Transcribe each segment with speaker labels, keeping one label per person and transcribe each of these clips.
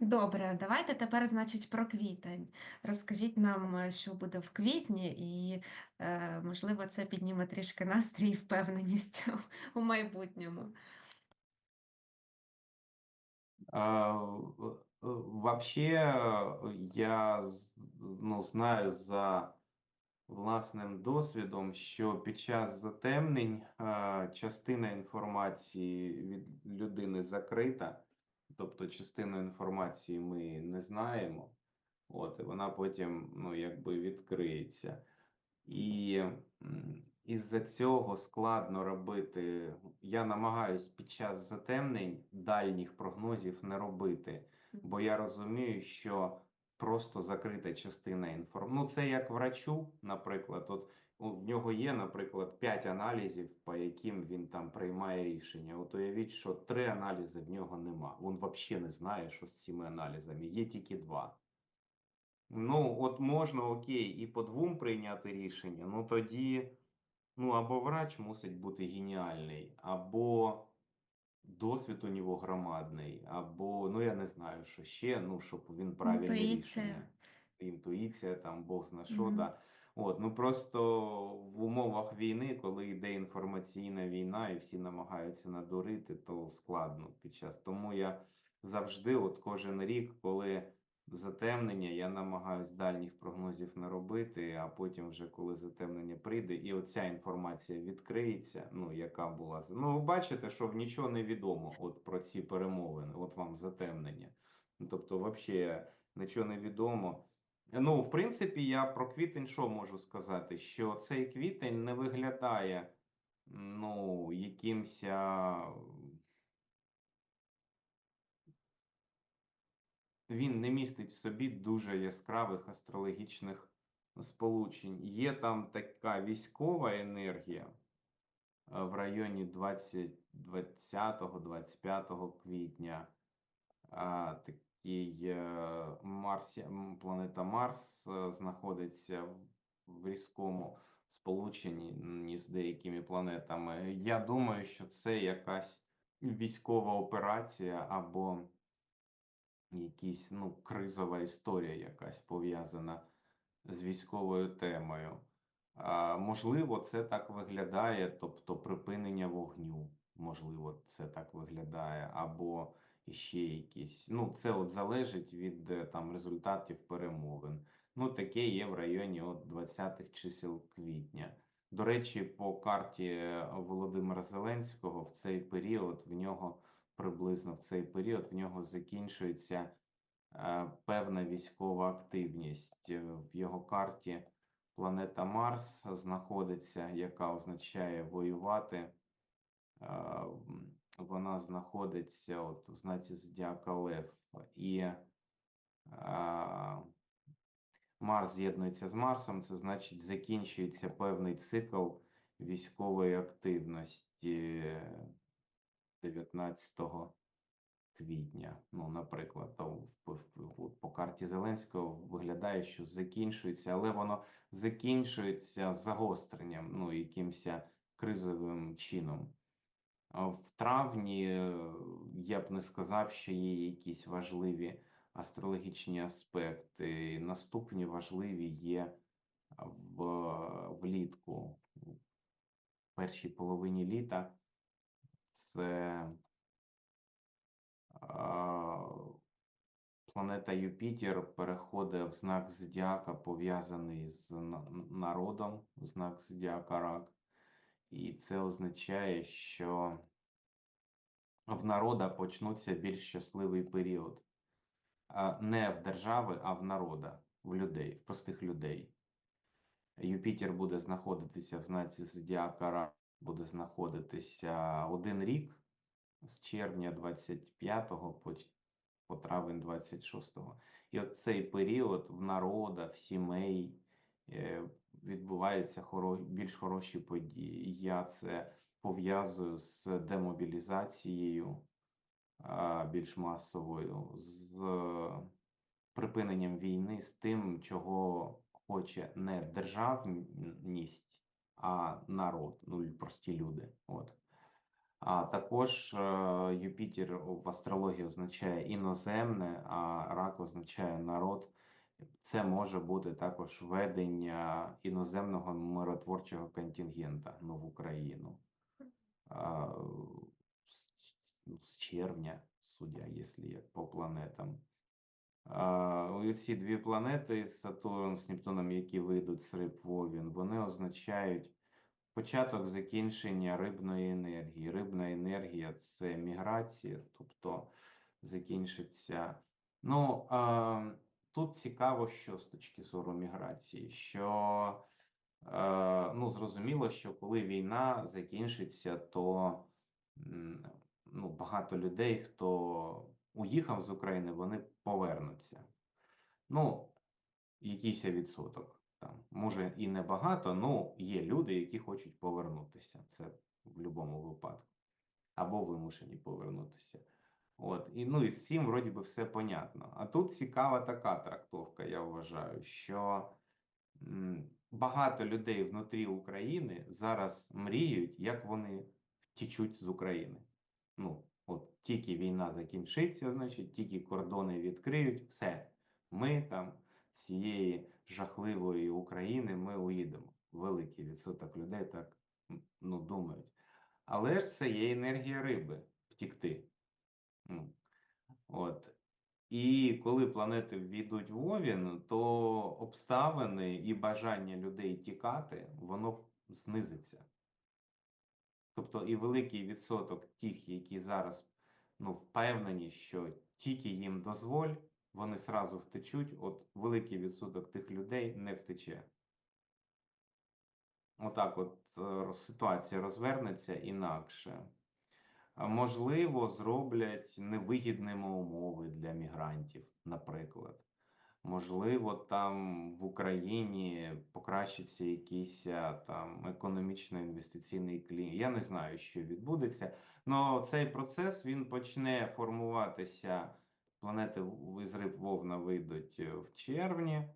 Speaker 1: Добре, давайте тепер, значить, про квітень. Розкажіть нам, що буде в квітні, і, е, можливо, це підніме трішки настрій і впевненість у майбутньому.
Speaker 2: А, Вообще, я ну, знаю за власним досвідом, що під час затемнень частина інформації від людини закрита, тобто частину інформації ми не знаємо, от, і вона потім ну, якби відкриється. І із-за цього складно робити. Я намагаюсь під час затемнень дальніх прогнозів не робити, бо я розумію, що просто закрита частина інформації. Ну, це як врачу, наприклад, от в нього є, наприклад, 5 аналізів, по яким він там приймає рішення. От уявіть, що три аналізи в нього нема. Він взагалі не знає, що з цими аналізами. Є тільки два. Ну, от можна окей, і по двом прийняти рішення, ну тоді, ну або врач мусить бути геніальний, або досвід у нього громадний, або, ну я не знаю, що ще, ну, щоб він правильне
Speaker 1: Інтуїція.
Speaker 2: рішення. Інтуїція, там Бог зна що,
Speaker 1: Мгм.
Speaker 2: да. От, ну просто в умовах війни, коли йде інформаційна війна і всі намагаються надурити, то складно під час. Тому я завжди, от кожен рік, коли затемнення, я намагаюсь дальніх прогнозів не робити, а потім, вже коли затемнення прийде, і оця інформація відкриється, ну яка була Ну, ви бачите, що нічого не відомо от про ці перемовини, от вам затемнення. Ну, Тобто, взагалі нічого не відомо. Ну, в принципі, я про квітень що можу сказати? Що цей квітень не виглядає ну, якимсь він не містить в собі дуже яскравих астрологічних сполучень. Є там така військова енергія е, в районі 20, 20-25 квітня. А, такий е, Марсі, м, планета Марс е, знаходиться в- в різкому сполученні з деякими планетами. Я думаю, що це якась військова операція або якісь, ну, кризова історія якась пов'язана з військовою темою. А, можливо, це так виглядає, тобто припинення вогню, можливо, це так виглядає, або ще якісь. Ну, це от залежить від е, там результатів перемовин. Ну, таке є в районі от 20-х чисел квітня. До речі, по карті е, Володимира Зеленського в цей період в нього приблизно в цей період в нього закінчується е, певна військова активність. Е, В його карті планета Марс знаходиться, яка означає воювати. Е, Вона знаходиться от в знаці Зодіака Лев. І е, Марс з'єднується з Марсом, це значить закінчується певний цикл військової активності 19 квітня. Ну, наприклад, то по карті Зеленського виглядає, що закінчується, але воно закінчується загостренням, ну, якимось кризовим чином. В травні е, я б не сказав, що є якісь важливі астрологічні аспекти. Наступні важливі є в влітку, в першій половині літа. Це а, планета Юпітер переходить в знак зодіака, пов'язаний з на- народом, знак зодіака Рак. І це означає, що в народа почнуться більш щасливий період. Не в держави, а в народа, в людей, в простих людей. Юпітер буде знаходитися в знаці зодіака Рак, буде знаходитися один рік з червня 25 по, по травень 26. І от цей період в народа, в сімей е, відбуваються хоро, більш хороші події. Я це пов'язую з демобілізацією більш масовою, з припиненням війни, з тим, чого хоче не державність, а народ, ну і прості люди. От. А також е, Юпітер в астрології означає іноземне, а рак означає народ. Це може бути також ведення іноземного миротворчого контингента ну, в Україну. А, з, ну, червня, судя, якщо як по планетам. А, ці дві планети Сатурн з Нептуном, які вийдуть з риб Овін, вони означають початок закінчення рибної енергії. Рибна енергія це міграція, тобто закінчиться. Ну, а, тут цікаво, що з точки зору міграції, що Е, ну, зрозуміло, що коли війна закінчиться, то ну, багато людей, хто уїхав з України, вони повернуться. Ну, якийсь відсоток там. Може і не багато, але є люди, які хочуть повернутися. Це в будь-якому випадку. Або вимушені повернутися. От, і ну і з цим вроді би все понятно. А тут цікава така трактовка, я вважаю, що багато людей внутрі України зараз мріють, як вони втічуть з України. Ну, от тільки війна закінчиться, значить, тільки кордони відкриють, все. Ми там з цієї жахливої України ми уїдемо. Великий відсоток людей так ну, думають. Але ж це є енергія риби втікти. От. І коли планети ввійдуть в Овін, то обставини і бажання людей тікати, воно знизиться. Тобто і великий відсоток тих, які зараз ну, впевнені, що тільки їм дозволь, вони сразу втечуть, от великий відсоток тих людей не втече. Отак от е, ситуація розвернеться інакше. Можливо, зроблять невигідними умови для мігрантів, наприклад. Можливо, там в Україні покращиться якийсь там економічно-інвестиційний клімат. Я не знаю, що відбудеться. Але цей процес він почне формуватися. Планети із риб Вовна вийдуть е, в червні.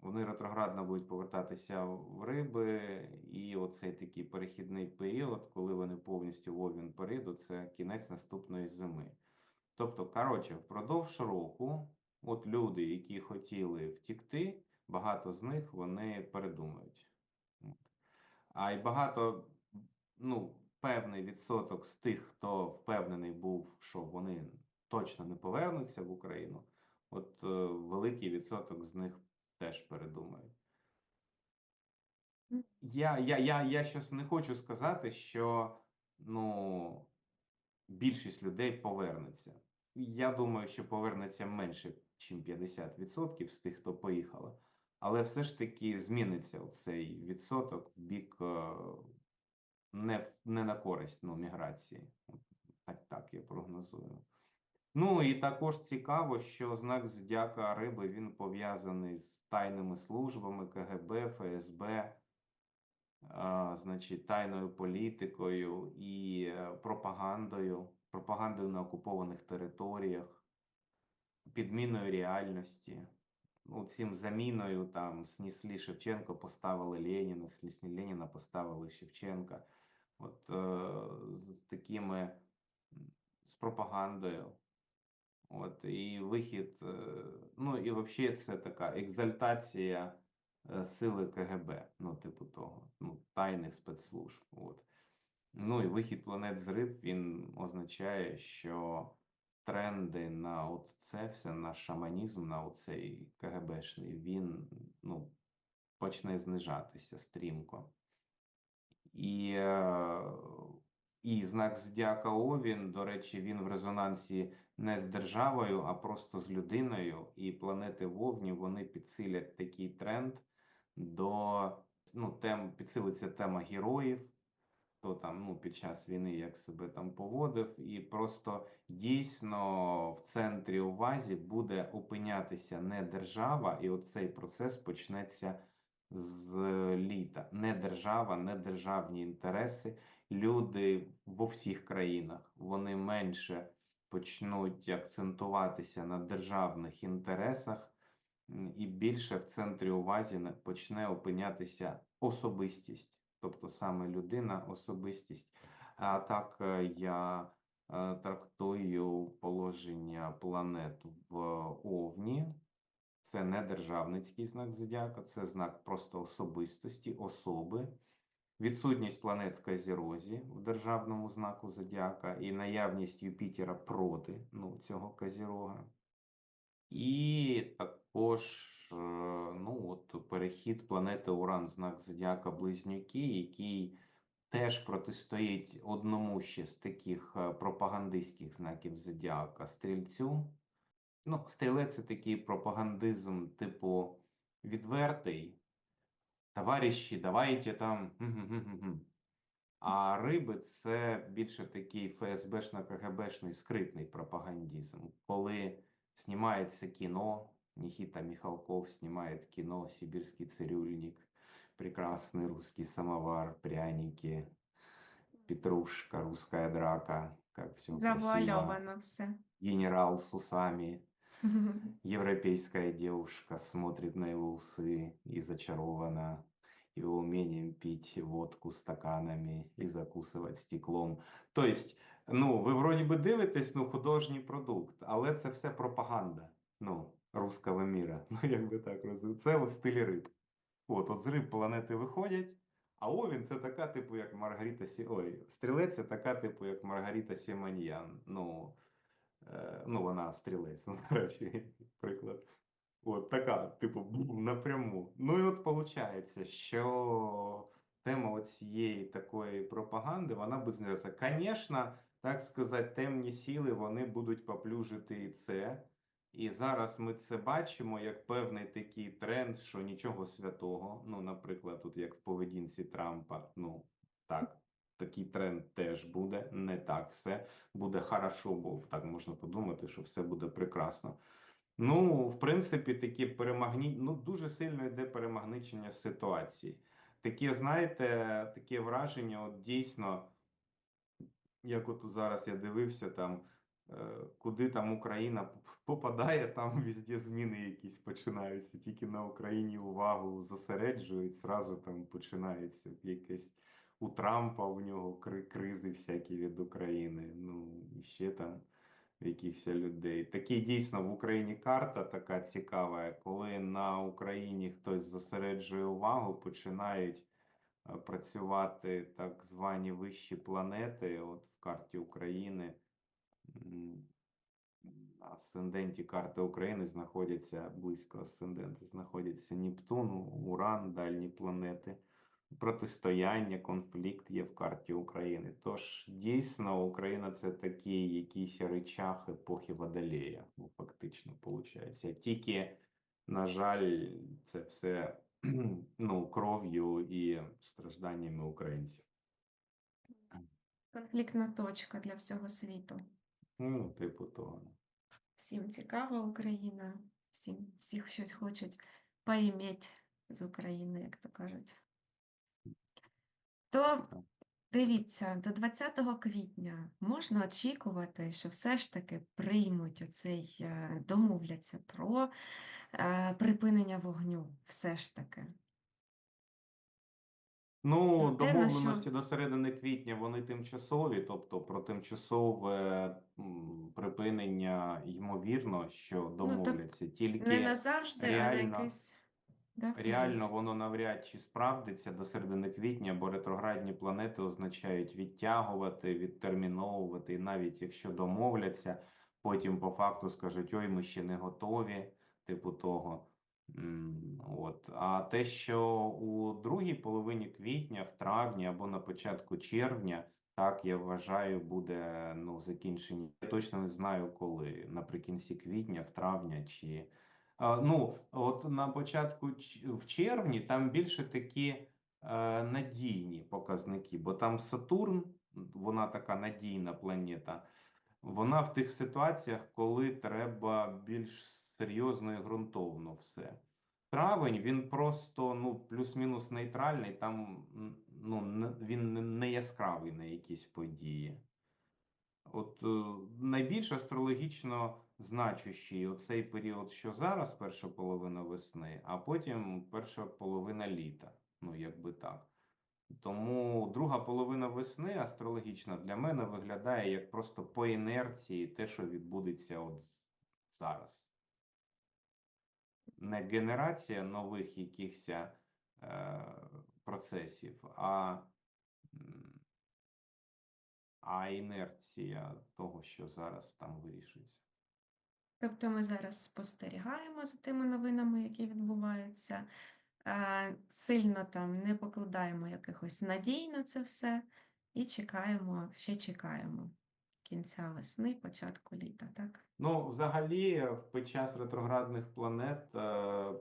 Speaker 2: Вони ретроградно будуть повертатися в риби, і оцей такий перехідний період, коли вони повністю в Овін перейдуть, це кінець наступної зими. Тобто, коротше, впродовж року, от люди, які хотіли втікти, багато з них вони передумають. А й багато, ну, певний відсоток з тих, хто впевнений був, що вони точно не повернуться в Україну, от е, великий відсоток з них теж передумають. Я, я, я, я щось не хочу сказати, що ну, більшість людей повернеться. Я думаю, що повернеться менше, ніж 50% з тих, хто поїхали. Але все ж таки зміниться цей відсоток в бік е, не, не на користь ну, міграції. Так, так я прогнозую. Ну і також цікаво, що знак зодіака риби він пов'язаний з тайними службами КГБ, ФСБ, а, значить, тайною політикою і е, пропагандою, пропагандою на окупованих територіях, підміною реальності. Ну, цим заміною там снесли Шевченко, поставили Леніна, снесли Леніна, поставили Шевченка. От е, з такими з пропагандою. От, і вихід, е, ну і взагалі це така екзальтація е, сили КГБ, ну, типу того, ну, тайних спецслужб. От. Ну і вихід планет з риб він означає, що тренди на от це все, на шаманізм, на оцей КГБшний, він ну, почне знижатися стрімко. І, е, і знак зодіака Овін, до речі, він в резонансі не з державою, а просто з людиною. І планети Вовні вони підсилять такий тренд до ну, тем, підсилиться тема героїв, хто там ну, під час війни як себе там поводив, і просто дійсно в центрі увазі буде опинятися не держава, і оцей процес почнеться з літа. Не держава, не державні інтереси. Люди во всіх країнах вони менше почнуть акцентуватися на державних інтересах, і більше в центрі увазі почне опинятися особистість, тобто саме людина, особистість. А так е, я е, трактую положення планет в Овні. Це не державницький знак зодіака, це знак просто особистості, особи. Відсутність планет в Казірозі в державному знаку зодіака і наявність Юпітера проти ну, цього Казірога. І також е, ну, от, перехід планети Уран знак зодіака Близнюки, який теж протистоїть одному ще з таких е, пропагандистських знаків зодіака стрільцю. Ну, стрілець це такий пропагандизм, типу, відвертий. Товариші, давайте там. А риби це більше такий ФСБшно-КГБшний скритний пропагандизм. Коли знімається кіно, Нікіта Михалков знімає кіно «Сибірський цирюльник», прекрасний русский самовар, пряники, петрушка, русская драка, как все красиво.
Speaker 1: Все.
Speaker 2: Генерал с усами, Европейская девушка смотрит на его усы и зачарована его умением пить водку стаканами и закусывать стеклом. То есть, ну, ви вроді би дивитесь, ну, художній продукт, але це все пропаганда, ну, русского міра. Ну, як би так розуміти. Це от стиль риб. От, от з риб планети виходять, а Овін це така, типу, як Маргарита Сі... Ой, стрілець це така, типу, як Маргарита Сіманьян. Ну, ну, вона стрілець, ну, речі, приклад. От така, типу, напряму. Ну і от виходить, що тема цієї такої пропаганди, вона буде знижатися. Звісно, так сказати, темні сили вони будуть поплюжити і це. І зараз ми це бачимо як певний такий тренд, що нічого святого. Ну, наприклад, тут як в поведінці Трампа, ну так, такий тренд теж буде. Не так все буде хорошо, бо так можна подумати, що все буде прекрасно. Ну, в принципі, такі перемагні... ну, дуже сильно йде перемагничення ситуації. Таке, знаєте, таке враження, от дійсно, як от зараз я дивився, там, е, куди там Україна попадає, там везде зміни якісь починаються. Тільки на Україні увагу зосереджують, зразу там починається якесь у Трампа у нього кризи всякі від України. Ну, і ще там в якихось людей. Такі дійсно в Україні карта така цікава, коли на Україні хтось зосереджує увагу, починають працювати так звані вищі планети. От в карті України. Асценденті карти України знаходяться близько асцендента, знаходяться Нептун, Уран, дальні планети протистояння, конфлікт є в карті України. Тож дійсно Україна це такий якийсь речах епохи Водолея, ну, фактично виходить. Тільки, на жаль, це все ну, кров'ю і стражданнями українців.
Speaker 1: Конфліктна точка для всього світу.
Speaker 2: Ну, типу того.
Speaker 1: Всім цікава Україна, всім всіх щось хочуть поіметь з України, як то кажуть. То дивіться, до 20 квітня можна очікувати, що все ж таки приймуть оцей, е, домовляться про е, припинення вогню. Все ж таки.
Speaker 2: Ну,
Speaker 1: Ну, те, на що
Speaker 2: домовленості до середини квітня вони тимчасові, тобто про тимчасове припинення ймовірно, що
Speaker 1: Ну, так
Speaker 2: домовляться.
Speaker 1: не
Speaker 2: Тільки
Speaker 1: назавжди, а на якийсь да,
Speaker 2: реально воно навряд чи справдиться до середини квітня, бо ретроградні планети означають відтягувати, відтерміновувати, і навіть якщо домовляться, потім по факту скажуть, ой, ми ще не готові, типу того. От. А те, що у другій половині квітня, в травні або на початку червня, так я вважаю, буде ну, закінчення. Я точно не знаю, коли наприкінці квітня, в травня чи. Ну, от на початку в червні там більше такі е, надійні показники, бо там Сатурн, вона така надійна планета, вона в тих ситуаціях, коли треба більш серйозно і ґрунтовно все. Травень він просто ну плюс-мінус нейтральний, там ну він не- не яскравий на якісь події. От е, найбільш астрологічно значущий оцей період, що зараз, перша половина весни, а потім перша половина літа. Ну, якби так. Тому друга половина весни астрологічна для мене виглядає як просто по інерції те, що відбудеться от зараз. Не генерація нових якихось е, процесів, а, а інерція того, що зараз там вирішується.
Speaker 1: Тобто ми зараз спостерігаємо за тими новинами, які відбуваються, е, сильно там не покладаємо якихось надій на це все і чекаємо, ще чекаємо кінця весни, початку літа, так?
Speaker 2: Ну, взагалі, під час ретроградних планет е,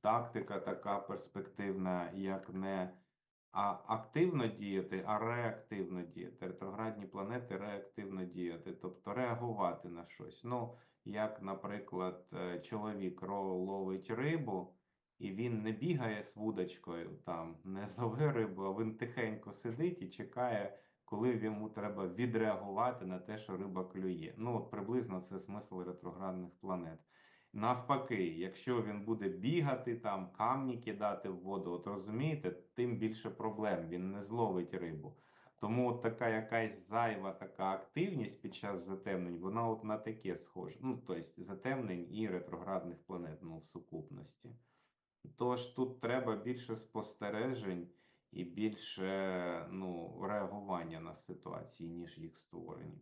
Speaker 2: тактика така перспективна, як не а, активно діяти, а реактивно діяти. Ретроградні планети реактивно діяти, тобто реагувати на щось. Ну, як, наприклад, е, чоловік ловить рибу, і він не бігає з вудочкою, там, не зловив рибу, а він тихенько сидить і чекає коли йому треба відреагувати на те, що риба клює. Ну, от приблизно це смисл ретроградних планет. Навпаки, якщо він буде бігати, там камні кидати в воду, от розумієте, тим більше проблем, він не зловить рибу. Тому от така якась зайва така активність під час затемнень, вона от на таке схожа. Ну, тобто затемнень і ретроградних планет ну, в сукупності. Тож тут треба більше спостережень і більше ну, реагування на ситуації, ніж їх створення.